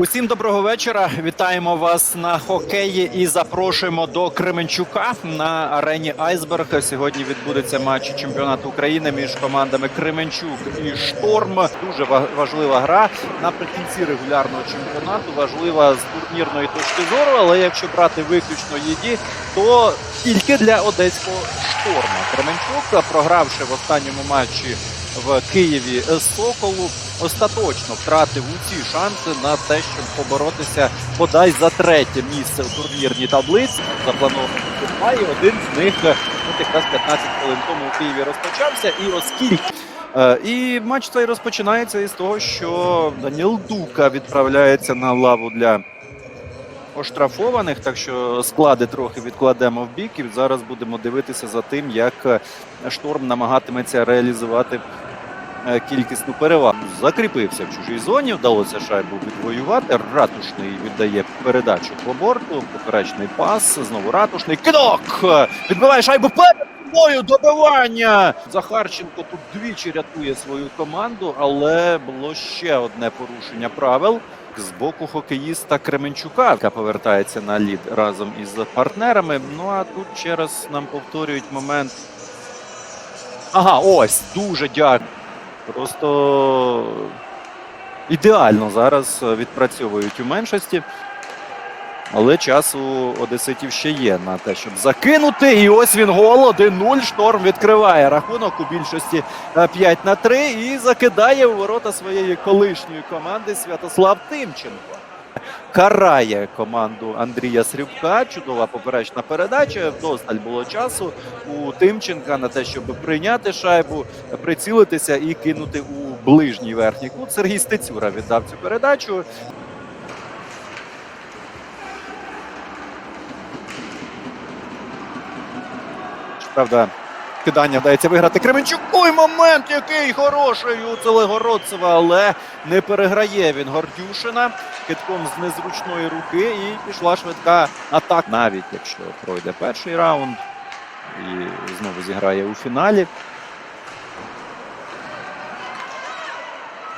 Усім доброго вечора. Вітаємо вас на хокеї і запрошуємо до Кременчука на арені Айсберг. Сьогодні відбудеться матч чемпіонату України між командами Кременчук і Шторм. Дуже ва- важлива гра наприкінці регулярного чемпіонату. Важлива з турнірної точки зору, але якщо брати виключно її, то тільки для одеського шторма. Кременчук, програвши в останньому матчі в Києві Соколу, остаточно втратив усі шанси на те, щоб поборотися бодай за третє місце в турнірній таблиці. Заплановано два, і один з них от якраз 15 хвилин тому у Києві розпочався. І оскільки Е, І матч цей розпочинається із того, що Даніл Дука відправляється на лаву для оштрафованих, так що склади трохи відкладемо в бік, і зараз будемо дивитися за тим, як е, шторм намагатиметься реалізувати е, кількісну перевагу. Закріпився в чужій зоні, вдалося шайбу відвоювати. Ратушний віддає передачу по борту, поперечний пас, знову ратушний кидок! Відбиває шайбу перед собою, добивання! Захарченко тут двічі рятує свою команду, але було ще одне порушення правил з боку хокеїста Кременчука, яка повертається на лід разом із партнерами. Ну а тут ще раз нам повторюють момент. Ага, ось дуже дякую. Просто ідеально зараз відпрацьовують у меншості. Але часу одеситів ще є на те, щоб закинути. І ось він гол 1-0. Шторм відкриває рахунок у більшості е, 5 на 3 і закидає у ворота своєї колишньої команди Святослав Тимченко. Карає команду Андрія Срібка. Чудова поперечна передача. Вдосталь було часу у Тимченка на те, щоб прийняти шайбу, прицілитися і кинути у ближній верхній кут. Сергій Стецюра віддав цю передачу. Правда, кидання вдається виграти Кременчуку. І момент, який хороший у Целегородцева, але не переграє він Гордюшина китком з незручної руки. І пішла швидка атака. Навіть якщо пройде перший раунд і знову зіграє у фіналі.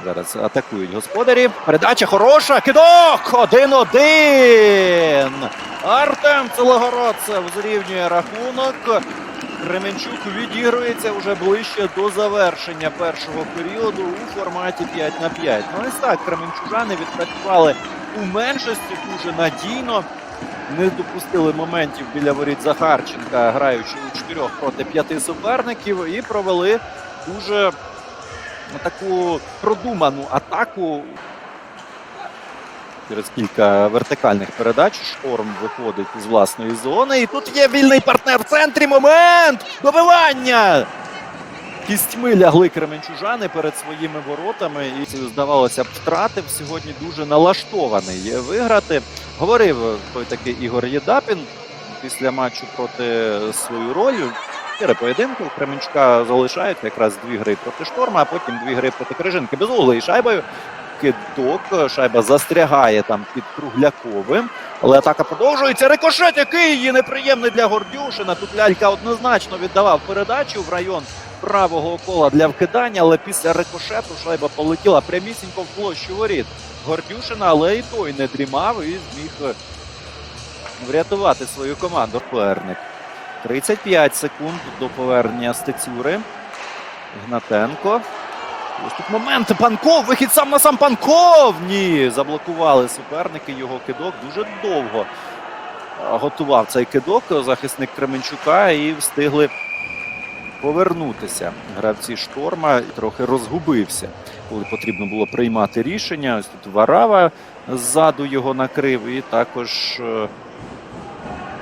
Зараз атакують господарі. Передача хороша. Кидок! 1-1. Артем Целогородцев зрівнює рахунок. Кременчук відігрується вже ближче до завершення першого періоду у форматі 5 на 5. Ну ось так кременчужани відпрацювали у меншості дуже надійно. Не допустили моментів біля воріт Захарченка, граючи у 4 проти 5 суперників, і провели дуже таку продуману атаку. Через кілька вертикальних передач шторм виходить з власної зони. І тут є вільний партнер в центрі. Момент! Добивання! Кістьми лягли кременчужани перед своїми воротами. І здавалося б, втратив сьогодні дуже налаштований виграти. Говорив той такий Ігор Єдапін після матчу проти свою роль. Чотири поєдинки у Кременчука залишаються якраз дві гри проти шторма, а потім дві гри проти Крижинки. Без угли і шайбою. Кидок. Шайба застрягає там під Кругляковим. Але атака продовжується. Рикошет, який її неприємний для Гордюшина. Тут лялька однозначно віддавав передачу в район правого кола для вкидання, але після рикошету шайба полетіла прямісінько в площу воріт Гордюшина, але і той не дрімав і зміг е, врятувати свою команду. Суперник. 35 секунд до повернення Стецюри. Гнатенко. Ось тут момент. Панков. Вихід сам на сам Панков. Ні. Заблокували суперники. Його кидок дуже довго готував цей кидок. Захисник Кременчука і встигли повернутися. Гравці шторма трохи розгубився, коли потрібно було приймати рішення. Ось тут Варава ззаду його накрив, і також.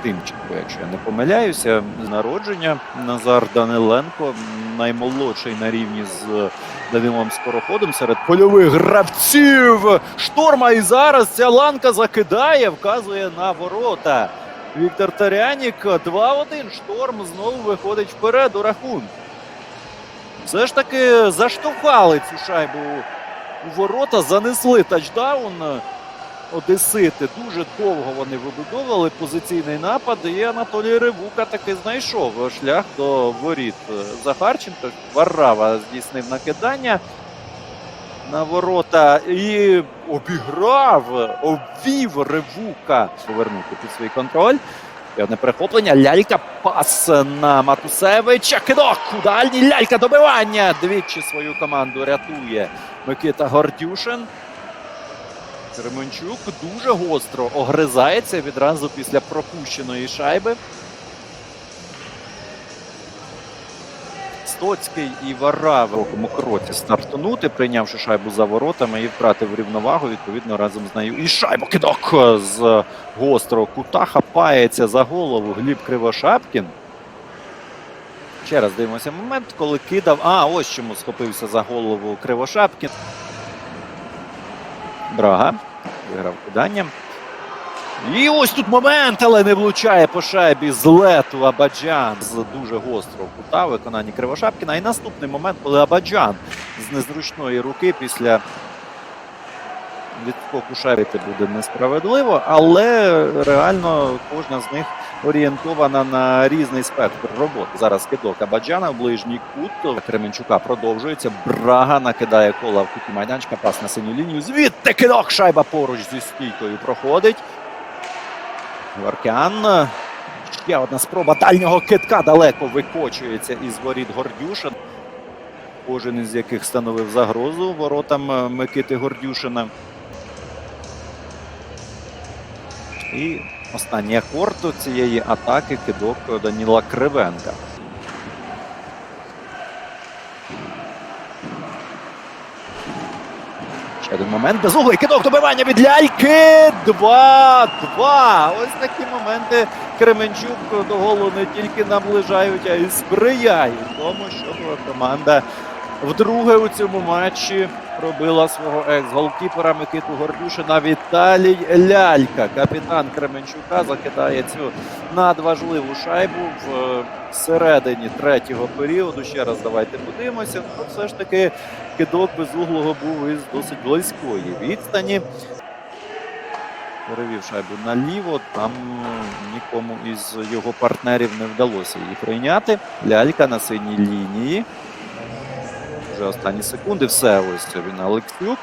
Тимченко, якщо я не помиляюся, народження Назар Даниленко, наймолодший на рівні з Данилом Скороходом серед польових гравців шторма. І зараз ця ланка закидає, вказує на ворота. Віктор Тарянік 2-1. Шторм знову виходить вперед у рахунку. Все ж таки заштовхали цю шайбу у ворота, занесли тачдаун. Одесити дуже довго вони вибудовували позиційний напад, і Анатолій Ривука таки знайшов шлях до воріт Захарченка. Варрава здійснив накидання. на ворота і обіграв, обвів Ревука. Повернути під свій контроль. І одне перехоплення. Лялька пас на Матусевича. Кидок у дальній лялька добивання. Двічі свою команду рятує Микита Гордюшин. Кременчук дуже гостро огризається відразу після пропущеної шайби. Стоцький і Вара в рокому кроці стартанути, прийнявши шайбу за воротами і втратив рівновагу, відповідно, разом з нею. І шайбу кидок з гострого кута хапається за голову Гліб Кривошапкін. Ще раз дивимося момент, коли кидав. А, ось чому схопився за голову Кривошапкін. Брага виграв киданням. І ось тут момент, але не влучає по шайбі з лету Абаджан з дуже гострого кута в виконанні Кривошапкіна. І наступний момент, коли Абаджан з незручної руки після відскоку шайби буде несправедливо, але реально кожна з них орієнтована на різний спектр роботи. Зараз кидок Абаджана в ближній кут. Кременчука продовжується. Брага накидає кола в куті майданчика. Пас на синю лінію. Звідти кидок шайба поруч зі стійкою проходить. Варкян. Ще одна спроба дальнього китка далеко викочується із воріт Гордюшин. Кожен із яких становив загрозу воротам е, Микити Гордюшина. І останній акорд цієї атаки кидок Даніла Кривенка. Ще один момент. Безуглий кидок добивання від ляльки. 2-2. Ось такі моменти Кременчук до голу не тільки наближають, а й сприяють тому, щоб команда вдруге у цьому матчі пробила свого екс-голкіпера Микиту Гордюшина Віталій Лялька. Капітан Кременчука закидає цю надважливу шайбу в е, середині третього періоду. Ще раз давайте подивимося. Ну, все ж таки кидок безуглого був із досить близької відстані. Перевів шайбу наліво. Там е, нікому із його партнерів не вдалося її прийняти. Лялька на синій лінії. Вже останні секунди. Все ось він Олексюк.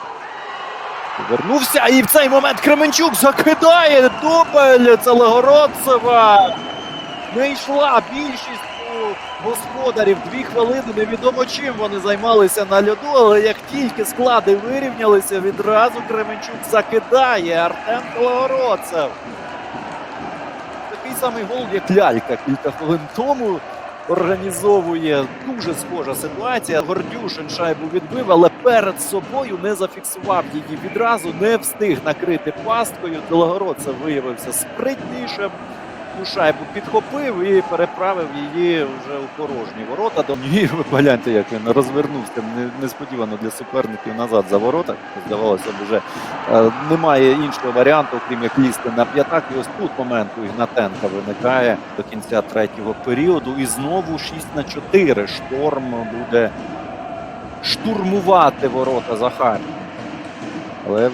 Повернувся і в цей момент Кременчук закидає дубль Целегородцева. Не йшла більшість у господарів. Дві хвилини. Невідомо чим вони займалися на льоду, але як тільки склади вирівнялися, відразу Кременчук закидає Артем Целегородцев. Такий самий гол, як лялька кілька хвилин тому організовує дуже схожа ситуація. Гордюшин шайбу відбив, але перед собою не зафіксував її відразу, не встиг накрити пасткою. Телегородцев виявився спритнішим. Ту шайбу підхопив і переправив її вже у порожні ворота. Ні, ви погляньте, як він розвернувся несподівано для суперників назад за ворота. Здавалося б, вже е, немає іншого варіанту, окрім як лізти на п'ятак. І ось тут момент у Ігнатенка виникає до кінця третього періоду. І знову 6 на 4. Шторм буде штурмувати ворота Захарі. Але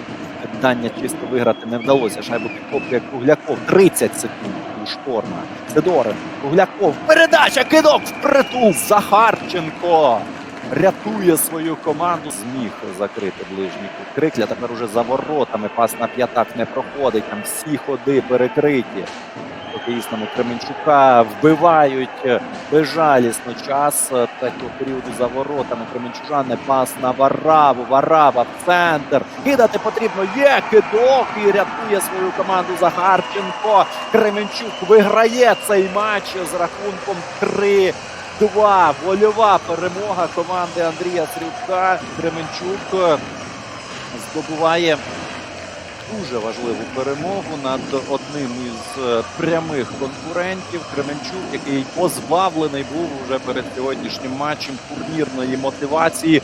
питання чисто виграти не вдалося. Шайбу підхоплює Кругляков. 30 секунд шторма. Сидорин. Кугляков. Передача, кидок впритул. Захарченко рятує свою команду. Зміг закрити ближній кут Крикля. Тепер уже за воротами. Пас на п'ятак не проходить. Там всі ходи перекриті. Хокеїстами Кременчука вбивають е, безжалісно час е, третього періоду за воротами. Кременчужани пас на Вараву. Варава в центр. Кидати потрібно. Є кидок і рятує свою команду Захарченко. Кременчук виграє цей матч з рахунком 3-2. Вольова перемога команди Андрія Срюка. Кременчук е, здобуває дуже важливу перемогу над одним із е, прямих конкурентів Кременчук, який позбавлений був уже перед сьогоднішнім матчем турнірної мотивації.